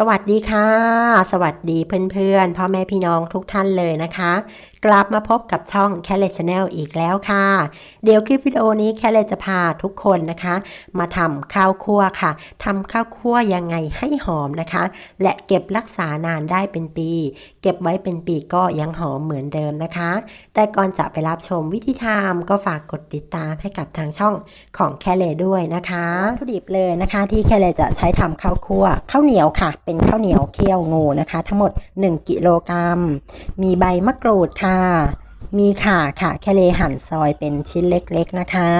สวัสดีค่ะ สวัสดีเพื่อนๆพ่อแม่พี่น้องทุกท่านเลยนะคะ กลับมาพบกับช่องแค l เลชแนลอีกแล้วค่ะ เดี๋ยวคลิปวิดีโอนี้แค l เลจะพาทุกคนนะคะ มาทำข้าวคั่วค่ะทำข้าวคั่วยังไงให้หอมนะคะ และเก็บรักษานานได้เป็นปี เก็บไว้เป็นปีก็ยังหอมเหมือนเดิมนะคะ แต่ก่อนจะไปรับชมวิธีทำก็ฝากกดติดตามให้กับทางช่องของแค l เลด้วยนะคะวัตถุดิบเลยนะคะ ที่แค l เลจะใช้ทำข้าวคั่วข้าวเหนียวค่ะเป็นข้าวเหนียวเคี่ยวงูนะคะ ทั้งหมด 1 กิโลกรัม มีใบมะกรูดค่ะ มีข่าค่ะแคเลหั่นซอยเป็นชิ้นเล็กๆนะคะ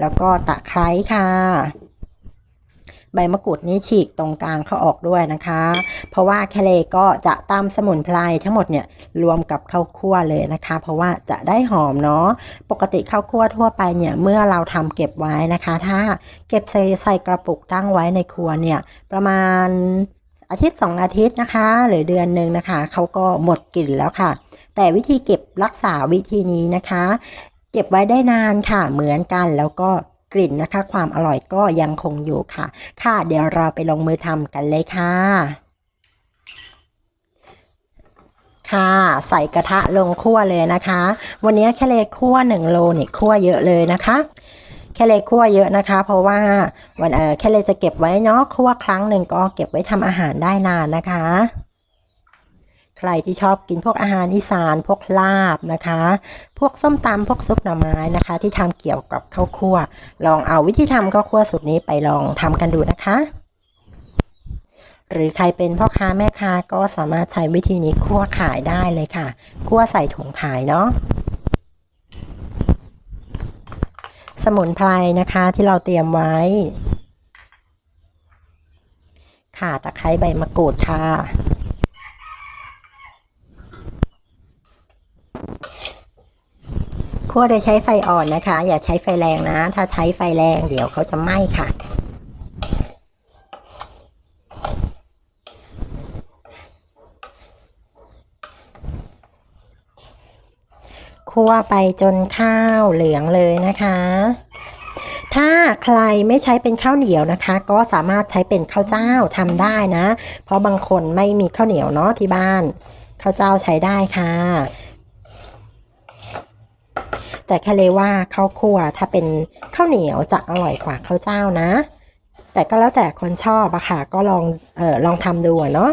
แล้วก็ตะไคร้ค่ะ ใบมะกรูดนี่ฉีกตรงกลางเขาออกด้วยนะคะ เพราะว่าแคเลก็จะตำสมุนไพรทั้งหมดเนี่ยรวมกับข้าวคั่วเลยนะคะ เพราะว่าจะได้หอมเนาะปกติข้าวคั่วทั่วไปเนี่ยเมื่อเราทำเก็บไว้นะคะ ถ้าเก็บใส่ใส่กระปุกตั้งไว้ในครัวเนี่ยประมาณอาทิตย์สองอาทิตย์นะคะ หรือเดือนหนึ่งนะคะเขาก็หมดกลิ่นแล้วค่ะ แต่วิธีเก็บรักษาวิธีนี้นะคะ เก็บไว้ได้นานค่ะเหมือนกันแล้วก็ กลิ่นนะคะ ความอร่อยก็ยังคงอยู่ค่ะ ค่ะเดี๋ยวเราไปลงมือทำกันเลยค่ะค่ะใส่กระทะลงคั่วเลยนะคะ วันนี้แค่เลคั่ว1โลเนี่ยคั่วเยอะเลยนะคะแค่เลคั่วเยอะนะคะ เพราะว่าวันเออแค่เลจะเก็บไว้เนาะคั่วครั้งหนึ่งก็เก็บไว้ทำอาหารได้นานนะคะ ใครที่ชอบกินพวกอาหารอีสานพวกลาบนะคะ พวกส้มตำพวกซุปหน่อไม้นะคะ ที่ทำเกี่ยวกับข้าวคั่ว ลองเอาวิธีทำข้าวคั่วสูตรนี้ไปลองทำกันดูนะคะ หรือใครเป็นพ่อค้าแม่ค้าก็สามารถใช้วิธีนี้คั่วขายได้เลยค่ะ คั่วใส่ถุงขายเนาะสมุนไพรนะคะที่เราเตรียมไว้ข่าตะไคร้ใบมะกรูดค่ะ คั่วโดยใช้ไฟอ่อนนะคะ อย่าใช้ไฟแรงนะ ถ้าใช้ไฟแรงเดี๋ยวเขาจะไหม้ค่ะคั่วไปจนข้าวเหลืองเลยนะคะ ถ้าใครไม่ใช้เป็นข้าวเหนียวนะคะ ก็สามารถใช้เป็นข้าวเจ้าทำได้นะ เพราะบางคนไม่มีข้าวเหนียวเนาะที่บ้าน ข้าวเจ้าใช้ได้ค่ะ แต่แค่เลยว่าข้าวคั่วถ้าเป็นข้าวเหนียวจะอร่อยกว่าข้าวเจ้านะ แต่ก็แล้วแต่คนชอบอะค่ะ ก็ลองเออลองทำดูเนาะ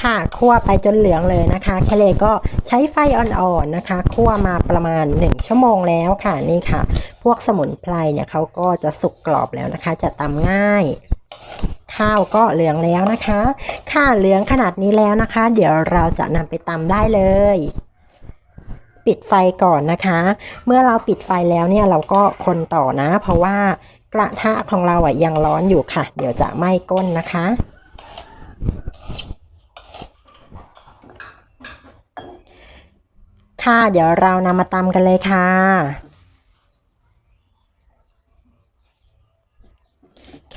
ค่ะคั่วไปจนเหลืองเลยนะคะแคเลก็ใช้ไฟอ่อนๆนะคะคั่วมาประมาณ 1 ชั่วโมงแล้วค่ะนี่ค่ะ พวกสมุนไพรเนี่ยเขาก็จะสุกกรอบแล้วนะคะ จะตำง่าย ข้าวก็เหลืองแล้วนะคะค่ะเหลืองขนาดนี้แล้วนะคะ เดี๋ยวเราจะนำไปตำได้เลย ปิดไฟก่อนนะคะ เมื่อเราปิดไฟแล้วเนี่ยเราก็คนต่อนะ เพราะว่ากระทะของเราอะยังร้อนอยู่ค่ะ เดี๋ยวจะไหม้ก้นนะคะค่ะเดี๋ยวเรานำมาตำกันเลยค่ะ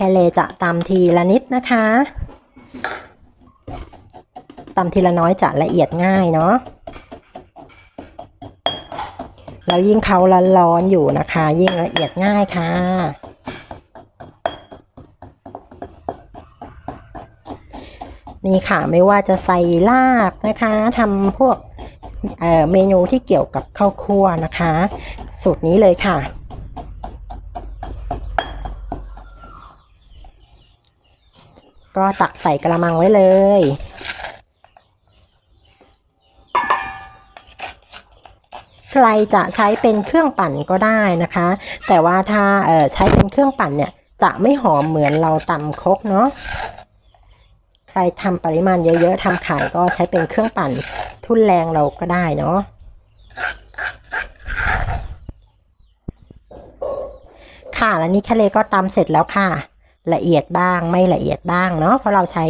แค่เลจะตำทีละนิดนะคะตำทีละน้อยจะละเอียดง่ายเนาะแล้วยิ่งเขาร้อนๆอยู่นะคะ ยิ่งละเอียดง่ายค่ะ นี่ค่ะไม่ว่าจะใส่ลาบนะคะทำพวกเเมนูที่เกี่ยวกับข้าวคั่วนะคะ สูตรนี้เลยค่ะ ก็ตักใส่กระมังไว้เลย ใครจะใช้เป็นเครื่องปั่นก็ได้นะคะ แต่ว่าถ้าเอ่อใช้เป็นเครื่องปั่นเนี่ยจะไม่หอมเหมือนเราตำครกเนาะใครทำปริมาณเยอะๆทำขายก็ใช้เป็นเครื่องปั่นทุนแรงเราก็ได้เนาะค่ะ แล้วนี่แคเลก็ตำเสร็จแล้วค่ะ ละเอียดบ้างไม่ละเอียดบ้างเนาะเพราะเราใช้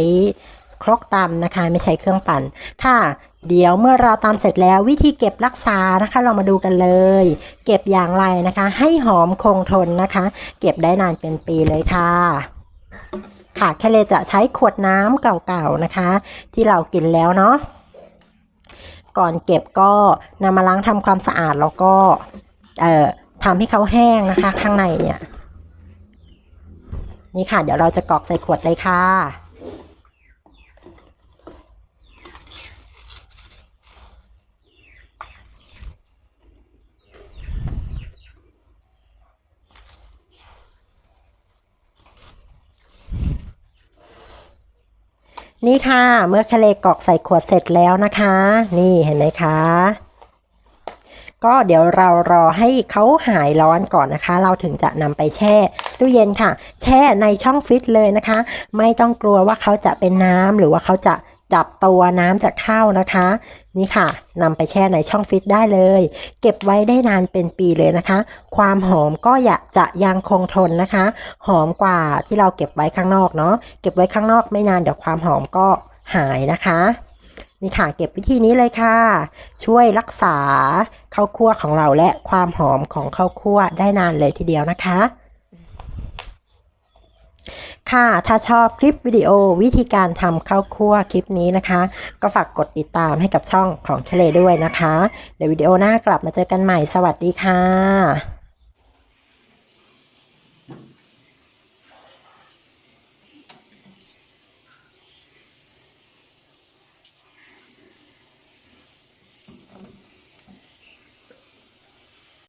ครกตำนะคะ ไม่ใช้เครื่องปั่นค่ะ เดี๋ยวเมื่อเราตำเสร็จแล้ววิธีเก็บรักษานะคะ เรามาดูกันเลย เก็บอย่างไรนะคะ ให้หอมคงทนนะคะ เก็บได้นานเป็นปีเลยค่ะค่ะแค่เลยจะใช้ขวดน้ำเก่าๆนะคะ ที่เรากินแล้วเนาะก่อนเก็บก็นำมาล้างทำความสะอาดแล้วก็เอ่อทำให้เขาแห้งนะคะ ข้างในเนี่ย นี่ค่ะ เดี๋ยวเราจะกรอกใส่ขวดเลยค่ะ นี่ค่ะ เมื่อทะเลกรอกใส่ขวดเสร็จแล้วนะคะ นี่เห็นไหมคะ ก็เดี๋ยวเรารอให้เขาหายร้อนก่อนนะคะ เราถึงจะนำไปแช่ตู้เย็นค่ะ แช่ในช่องฟิตเลยนะคะ ไม่ต้องกลัวว่าเขาจะเป็นน้ำหรือว่าเขาจะจับตัวน้ำจะเข้านะคะ นี่ค่ะนำไปแช่ในช่องฟิตได้เลย เก็บไว้ได้นานเป็นปีเลยนะคะ ความหอมก็อยากจะยังคงทนนะคะ หอมกว่าที่เราเก็บไว้ข้างนอกเนาะเก็บไว้ข้างนอกไม่นานเดี๋ยวความหอมก็หายนะคะ นี่ค่ะเก็บวิธีนี้เลยค่ะ ช่วยรักษาข้าวคั่วของเราและความหอมของข้าวคั่วได้นานเลยทีเดียวนะคะ ค่ะถ้าชอบคลิปวิดีโอวิธีการทำข้าวคั่วคลิปนี้นะคะ ก็ฝากกดติดตามให้กับช่องของทะเลด้วยนะคะเดี๋ยววิดีโอหน้ากลับมาเจอกันใหม่สวัสดีค่ะ